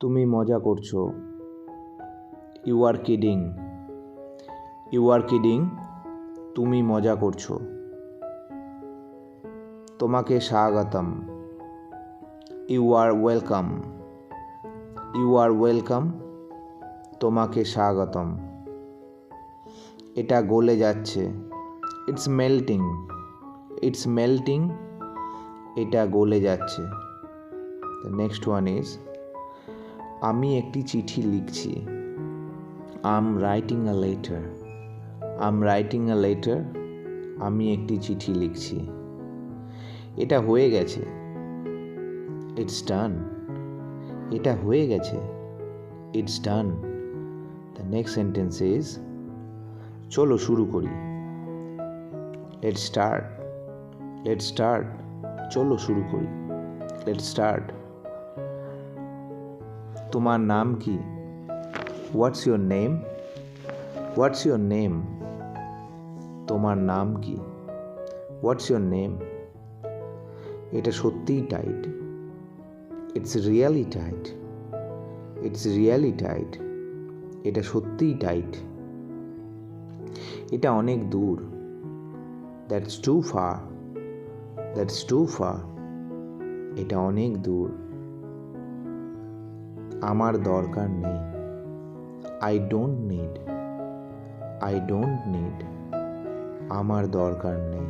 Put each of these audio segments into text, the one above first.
তুমি মজা করছ। You are kidding you are kidding তুমি মজা করছ। তোমাকে স্বাগতম। You are welcome you are welcome তোমাকে স্বাগতম। এটা গলে যাচ্ছে। ইটস মেল্টিং ইটস মেল্টিং এটা গলে যাচ্ছে। নেক্সট ওয়ান ইজ আমি একটি চিঠি লিখছি। I'm writing a letter I'm writing a letter আমি একটি চিঠি লিখছি। এটা হয়ে গেছে। ইটস ডান এটা হয়ে গেছে। It's done the next sentence is চলো শুরু করি। লেট স্টার্ট লেট স্টার্ট চলো শুরু করি। লেট স্টার্ট তোমার নাম কি? What's your name what's your name তোমার নাম কি? হোয়াটস ইয়োর নেম এটা সত্যিই tight it's really tight it's really tight এটা সত্যিই টাইট এটা অনেক দূর। That's too far that's too far এটা অনেক দূর। আমার দরকার নেই। I don't need I don't need আমার দরকার নেই।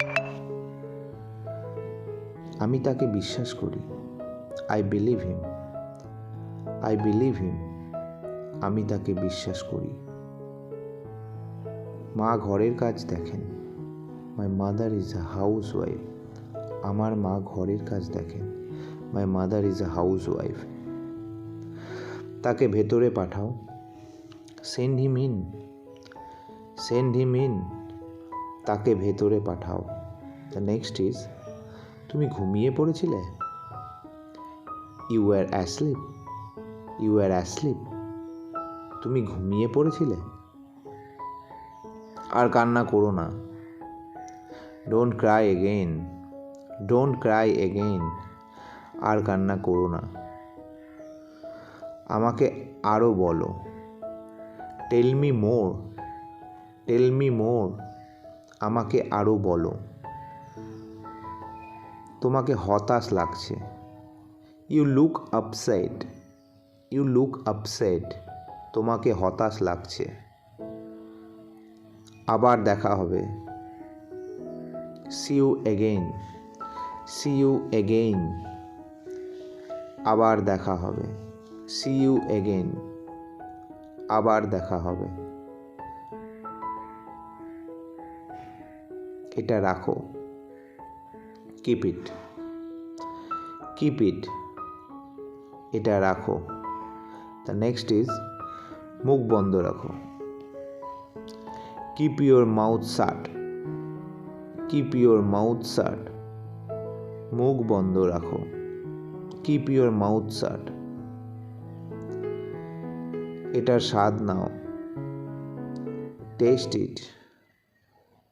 আমি তাকে বিশ্বাস করি। I believe him I believe him আমি তাকে বিশ্বাস করি। মা ঘরের কাজ দেখেন। My mother is a housewife আমার মা ঘরের কাজ দেখেন। My mother is a housewife তাকে ভেতরে পাঠাও। Send him in. Send him in. তাকে ভেতরে পাঠাও। দ্য নেক্সট ইজ তুমি ঘুমিয়ে পড়েছিলে? You are asleep you are asleep তুমি ঘুমিয়ে পড়েছিলে? আর কান্না করো না। Don't cry again don't cry again আর কান্না করো না। আমাকে আরও বলো। Tell me more tell me more আমাকে আরও বলো। তোমাকে হতাশ লাগছে। You look upset you look upset তোমাকে হতাশ লাগছে। আবার দেখা হবে। See you again see you again আবার দেখা হবে। সি ইউ এগেইন আবার দেখা হবে। এটা রাখো। কিপ ইট কিপ ইট এটা রাখো। দ্য নেক্সট ইজ মুখ বন্ধ রাখো। Keep your mouth shut keep your mouth shut মুখ বন্ধ রাখো। কিপ ইউর মাউথ শাট এটার স্বাদ নাও। টেস্ট ইট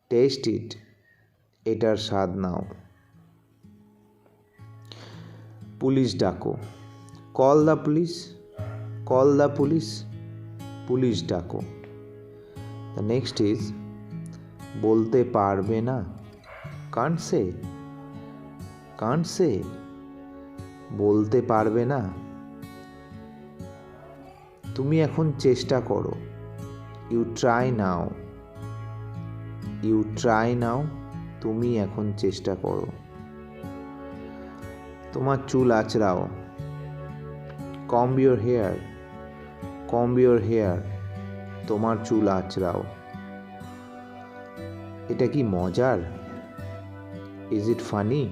টেস্ট ইট এটার স্বাদ নাও। পুলিশ ডাকো। Call the police call the police police ডাকো। দ্য নেক্সট ইজ বলতে পারবে না। কান্ট সে কান্ট সে বলতে পারবে না। তুমি এখন চেষ্টা করো। You try now you try now তুমি এখন চেষ্টা করো। তোমার চুল আঁচড়াও। Comb your hair comb your hair তোমার চুল আঁচড়াও। এটা কি মজার? Is it funny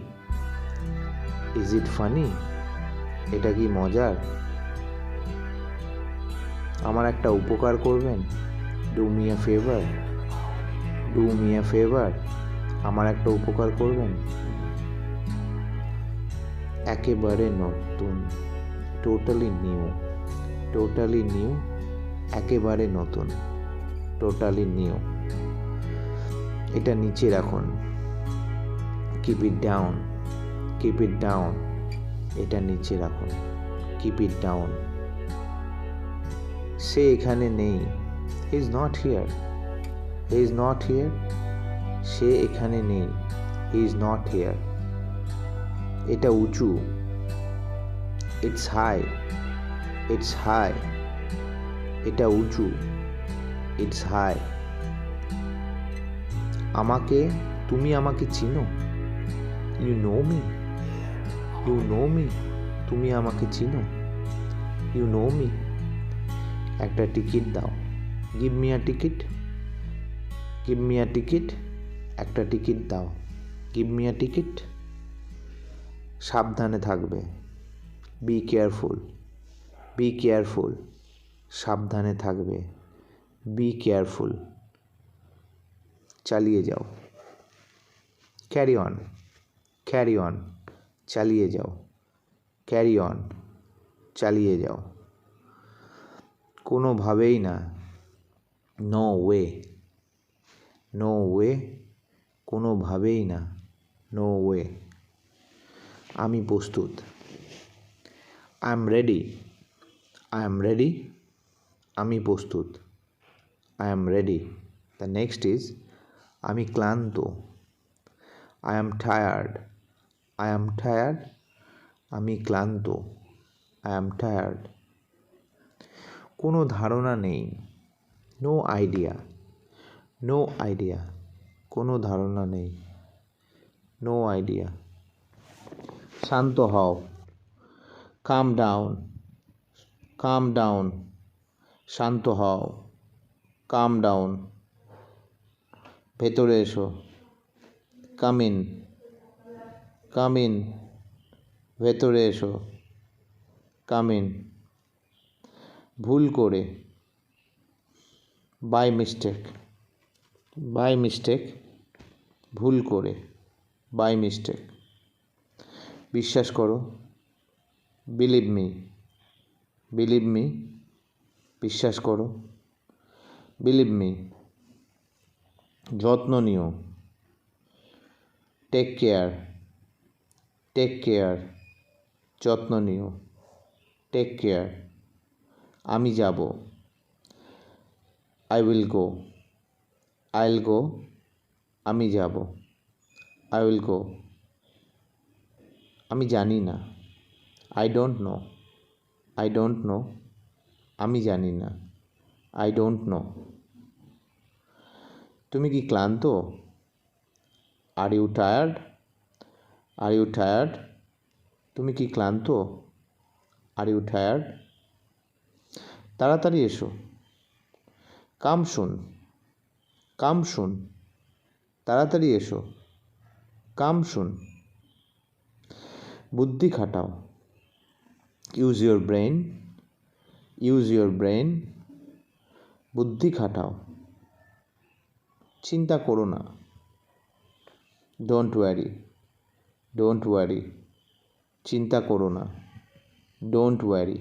is it funny এটা কি মজার? আমার একটা উপকার করবেন? Do me a favour do me a favour আমার একটা উপকার করবেন? একেবারে নতুন। টোটালি নিউ টোটালি নিউ একেবারে নতুন। টোটালি নিউ এটা নিচে রাখুন। Keep it down keep it down এটা নিচে রাখুন। কিপ ইট ডাউন সে এখানে নেই। He is not here he is not here সে এখানে নেই। হি ইজ নট হিয়ার এটা উঁচু। ইটস হাই ইটস হাই এটা উঁচু। ইটস হাই আমাকে, তুমি আমাকে চিনো? You know me you know me তুমি আমাকে চিনো? ইউ নো মি একটা টিকিট দাও। Give me a ticket give me a ticket একটা টিকিট দাও। গিভ মি আ টিকিট সাবধানে থাকবে। বি কেয়ারফুল বি কেয়ারফুল সাবধানে থাকবে। বি কেয়ারফুল চালিয়ে যাও। ক্যারি অন ক্যারি অন চালিয়ে যাও। ক্যারি অন চালিয়ে যাও। কোনোভাবেই না। নো ওয়ে নো ওয়ে কোনোভাবেই না। নো ওয়ে আমি প্রস্তুত। I am ready I am ready আমি প্রস্তুত। I am ready the next is আমি ক্লান্ত। I am tired I am tired আমি ক্লান্ত। আই এম টায়ার্ড কোনো ধারণা নেই। নো আইডিয়া নো আইডিয়া কোনো ধারণা নেই। নো আইডিয়া শান্ত হও। কাম ডাউন কাম ডাউন শান্ত হও। কাম ডাউন ভেতরে এসো। কাম ইন কাম ইন ভেতরে এসো। কাম ইন ভুল করে। বাই মিস্টেক বাই মিস্টেক ভুল করে। বাই মিস্টেক বিশ্বাস করো। বিলিভ মি বিলিভ মি বিশ্বাস করো। বিলিভ মি যত্ন নিও। টেক কেয়ার টেক কেয়ার যত্ন নিও। টেক কেয়ার আমি যাব। I will go I will go আমি যাব। আই উইল গো আমি জানি না। I don't know I don't know আমি জানি না। আই ডোন্ট নো তুমি কি ক্লান্ত? Are you tired are you tired তুমি কি ক্লান্ত? আর ইউ টায়ার্ড তাড়াতাড়ি এসো। কাম শুন কাম শুন, তাড়াতাড়ি এসো। কাম শুন, বুদ্ধি খাটাও। Use your brain use your brain বুদ্ধি খাটাও। চিন্তা করো না। ডোন্ট ওয়ারি ডোন্ট ওয়ারি চিন্তা করো না। Don't worry